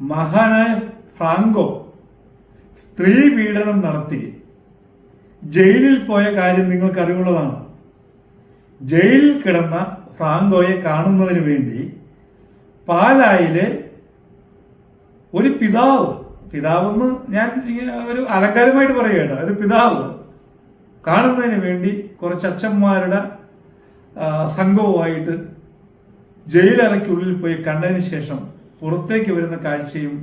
മഹാനായ ഫ്രാങ്കോ സ്ത്രീ പീഡനം നടത്തി. ജയിലിൽ പോയ കാര്യം നിങ്ങൾക്ക് അറിവുള്ളതാണ് ജയിലിൽ കിടന്ന ഫ്രാങ്കോയെ കാണുന്നതിന് വേണ്ടി പാലായിലെ ഒരു പിതാവ് പിതാവെന്ന് ഞാൻ ഇങ്ങനെ ഒരു അലങ്കാരമായിട്ട് പറയുകയാണ് ഒരു പിതാവ് കാണുന്നതിന് വേണ്ടി കുറച്ച് അച്ഛന്മാരുടെ സംഘവുമായിട്ട് ജയിലറയ്ക്കുള്ളിൽ പോയി കണ്ടതിന് ശേഷം പുറത്തേക്ക് വരുന്ന കാഴ്ചയും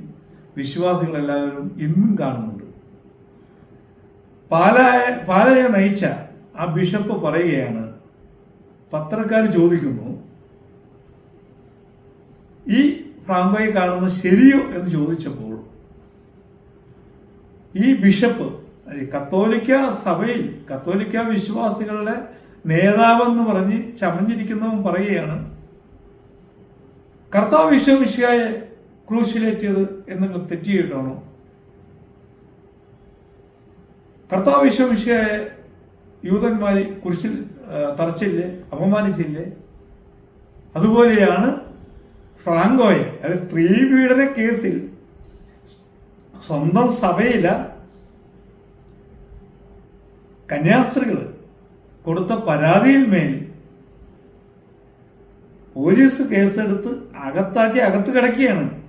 വിശ്വാസികൾ എല്ലാവരും ഇന്നും കാണുന്നുണ്ട്. പാലായ പാലായ നയിച്ച ആ ബിഷപ്പ് പറയുകയാണ് പത്രക്കാർ ചോദിക്കുന്നു ഈ ഫ്രാങ്കോയെ കാണുന്നത് ശരിയോ എന്ന് ചോദിച്ചപ്പോൾ ഈ ബിഷപ്പ് കത്തോലിക്ക സഭയിൽ കത്തോലിക്ക വിശ്വാസികളുടെ നേതാവെന്ന് പറഞ്ഞ് ചമഞ്ഞിരിക്കുന്നവൻ പറയുകയാണ് കർത്താവ് വിശ്വമിശിയായെ ക്രൂശിലേറ്റിയത് എന്നുള്ള തെറ്റിയിട്ടാണോ കർത്താവ് വിശ്വമിശിയായെ യൂതന്മാരെ കുരിശിൽ തറച്ചില്ലേ അപമാനിച്ചില്ലേ? അതുപോലെയാണ് ഫ്രാങ്കോയെ അതായത് സ്ത്രീ പീഡന കേസിൽ സ്വന്തം സഭയില കന്യാസ്ത്രീകൾ കൊടുത്ത പരാതിയിൽ മേൽ പോലീസ് കേസെടുത്ത് അകത്താക്കി അകത്ത് കിടക്കുകയാണ്.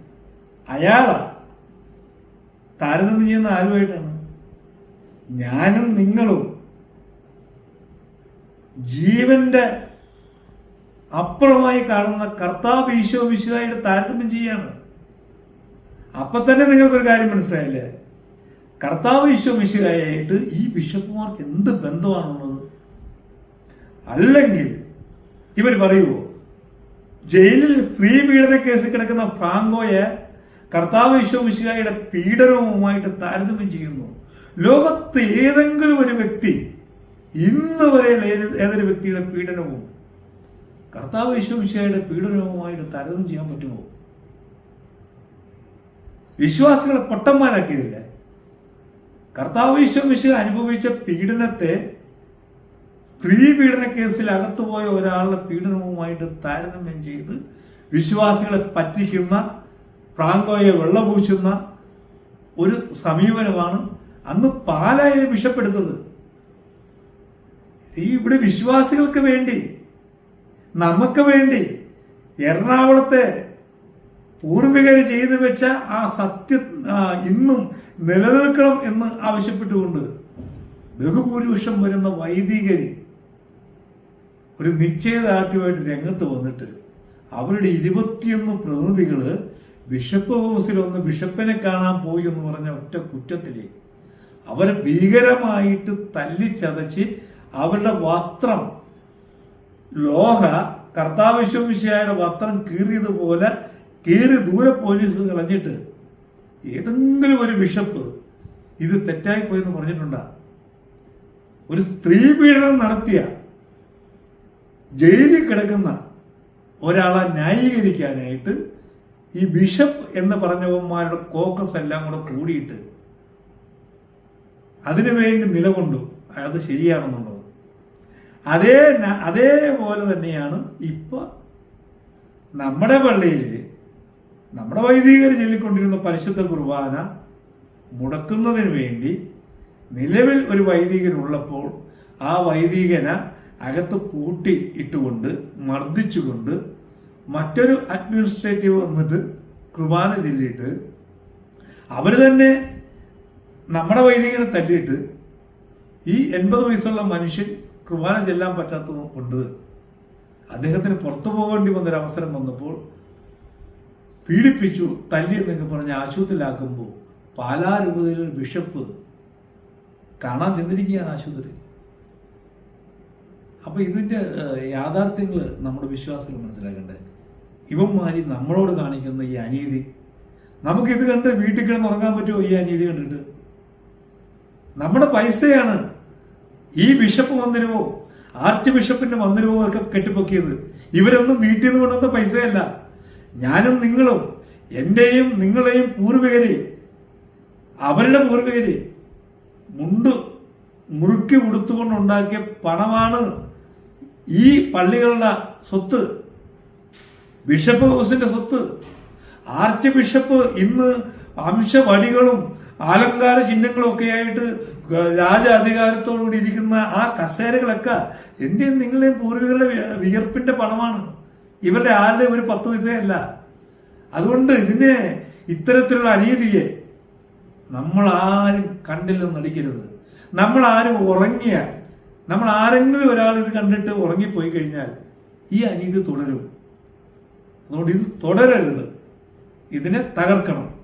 അയാളാ. താരതമ്യം ചെയ്യുന്ന ആരുമായിട്ടാണ്? ഞാനും നിങ്ങളും. ജീവന്റെ അപ്പുറമായി കാണുന്ന കർത്താവ് ഈശോ വിശുവായിട്ട് താരതമ്യം ചെയ്യാണ്. അപ്പൊ തന്നെ നിങ്ങൾക്കൊരു കാര്യം മനസ്സിലായില്ലേ? കർത്താവ് ഈശോ വിശുവായിട്ട് ഈ ബിഷപ്പുമാർക്ക് എന്ത് ബന്ധമാണുള്ളത്? അല്ലെങ്കിൽ ഇവർ പറയുമോ ജയിലിൽ സ്ത്രീ പീഡന കേസിൽ കിടക്കുന്ന ഫ്രാങ്കോയെ കർത്താവ് ഈശോ മിശിഹായുടെ പീഡനവുമായിട്ട് താരതമ്യം ചെയ്യുന്നു. ലോകത്ത് ഏതെങ്കിലും ഒരു വ്യക്തി ഇന്ന് വരെയുള്ള ഏത് ഏതൊരു വ്യക്തിയുടെ പീഡനവും കർത്താവ് ഈശോ മിശിഹായുടെ പീഡനവുമായിട്ട് താരതമ്യം ചെയ്യാൻ പറ്റുമോ? വിശ്വാസികളെ പൊട്ടന്മാരാക്കിയതില്ല? കർത്താവ് മിശിഹ അനുഭവിച്ച പീഡനത്തെ സ്ത്രീ പീഡന കേസിൽ അകത്തുപോയ ഒരാളുടെ പീഡനവുമായിട്ട് താരതമ്യം ചെയ്ത് വിശ്വാസികളെ പറ്റിക്കുന്ന പ്രാങ്കോയെ വെള്ളപൂശുന്ന ഒരു സമീപനമാണ് അന്ന് പാലായിൽ വിഷപ്പെടുത്തത് ഈ ഇവിടെ വിശ്വാസികൾക്ക് വേണ്ടി നമുക്ക് വേണ്ടി എറണാകുളത്തെ പൂർവികർ ചെയ്തു വെച്ച ആ സത്യ ഇന്നും നിലനിൽക്കണം എന്ന് ആവശ്യപ്പെട്ടുകൊണ്ട് ബഹുഭൂരിപക്ഷം വരുന്ന വൈദികര് ഒരു നിശ്ചയദാർഢ്യമായിട്ട് രംഗത്ത് വന്നിട്ട് അവരുടെ ഇരുപത്തിയൊന്ന് പ്രതിനിധികൾ ബിഷപ്പ് ഹൗസിൽ ഒന്ന് ബിഷപ്പിനെ കാണാൻ പോയി എന്ന് പറഞ്ഞ ഒറ്റ കുറ്റത്തിലെ അവരെ ഭീകരമായിട്ട് തല്ലിച്ചതച്ച് അവരുടെ വസ്ത്രം ലോഹ കർത്താവിശ്വമിശയുടെ വസ്ത്രം കീറിയതുപോലെ കീറി ദൂരെ പോലീസ് കളഞ്ഞിട്ട് ഏതെങ്കിലും ഒരു ബിഷപ്പ് ഇത് തെറ്റായി പോയെന്ന് പറഞ്ഞിട്ടുണ്ടാ? ഒരു സ്ത്രീ പീഡനം നടത്തിയ ജയിലിൽ കിടക്കുന്ന ഒരാളെ ന്യായീകരിക്കാനായിട്ട് ഈ ബിഷപ്പ് എന്ന് പറഞ്ഞവന്മാരുടെ കോക്കസ് എല്ലാം കൂടെ കൂടിയിട്ട് അതിനുവേണ്ടി നിലകൊണ്ടു. അത് ശരിയാണെന്നുള്ളത്. അതേ അതേപോലെ തന്നെയാണ് ഇപ്പൊ നമ്മുടെ പള്ളിയിൽ നമ്മുടെ വൈദികർ ചൊല്ലിക്കൊണ്ടിരുന്ന പരിശുദ്ധ കുർബാന മുടക്കുന്നതിന് വേണ്ടി നിലവിൽ ഒരു വൈദികനുള്ളപ്പോൾ ആ വൈദികനെ അകത്ത് പൂട്ടി ഇട്ടുകൊണ്ട് മർദ്ദിച്ചുകൊണ്ട് മറ്റൊരു അഡ്മിനിസ്ട്രേറ്റീവ് വന്നിട്ട് കുർബാന ചൊല്ലിയിട്ട് അവർ തന്നെ നമ്മുടെ വൈദികനെ തല്ലിയിട്ട് ഈ എൺപത് വയസ്സുള്ള മനുഷ്യൻ കുർബാന ചെല്ലാൻ പറ്റാത്തത് കൊണ്ട് അദ്ദേഹത്തിന് പുറത്തു പോകേണ്ടി വന്നൊരു അവസരം വന്നപ്പോൾ പീഡിപ്പിച്ചു തല്ലി എന്നൊക്കെ പറഞ്ഞ് ആശുപത്രിയിലാക്കുമ്പോൾ പാലാ രൂപതയിലെ ബിഷപ്പ് കാണാൻ ചെന്നിരിക്കുകയാണ് ആശുപത്രി. അപ്പൊ ഇതിന്റെ യാഥാർത്ഥ്യങ്ങൾ നമ്മുടെ വിശ്വാസികൾ മനസ്സിലാക്കണ്ടേ? ഇവന്മാരി നമ്മളോട് കാണിക്കുന്ന ഈ അനീതി. നമുക്ക് ഇത് കണ്ട് വീട്ടിൽ കിടന്ന് ഉറങ്ങാൻ പറ്റുമോ ഈ അനീതി കണ്ടിട്ട്? നമ്മുടെ പൈസയാണ് ഈ ബിഷപ്പ് മന്ദിരമോ ആർച്ച് ബിഷപ്പിന്റെ മന്ദിരമോ ഒക്കെ കെട്ടിപ്പൊക്കിയത്. ഇവരൊന്നും വീട്ടിൽ നിന്ന് കൊണ്ടുവന്ന പൈസയല്ല. ഞാനും നിങ്ങളും എന്റെയും നിങ്ങളെയും പൂർവികരെ അവരുടെ പൂർവികരെ മുണ്ട് മുറുക്കി ഉടുത്തുകൊണ്ടുണ്ടാക്കിയ പണമാണ് ഈ പള്ളികളുടെ സ്വത്ത് ബിഷപ്പ് ഹൗസിന്റെ സ്വത്ത് ആർച്ച് ബിഷപ്പ് ഇന്ന് അംശവടികളും അലങ്കാര ചിഹ്നങ്ങളും ഒക്കെ ആയിട്ട് രാജ അധികാരത്തോടുകൂടി ഇരിക്കുന്ന ആ കസേരകളൊക്കെ എന്റെയും നിങ്ങളുടെയും പൂർവികളുടെ വിയർപ്പിന്റെ പണമാണ്. ഇവരുടെ ആരുടെ ഒരു പത്ത് പൈസയല്ല അതുകൊണ്ട് ഇതിനെ ഇത്തരത്തിലുള്ള അനീതിയെ നമ്മൾ ആരും കണ്ടില്ലെന്ന് നടിക്കരുത്. നമ്മൾ ആരും ഉറങ്ങിയ നമ്മൾ ആരെങ്കിലും ഒരാൾ ഇത് കണ്ടിട്ട് ഉറങ്ങിപ്പോയി കഴിഞ്ഞാൽ ഈ അനീതി തുടരും. അതുകൊണ്ട് ഇത് തുടരരുത്. ഇതിനെ തകർക്കണം.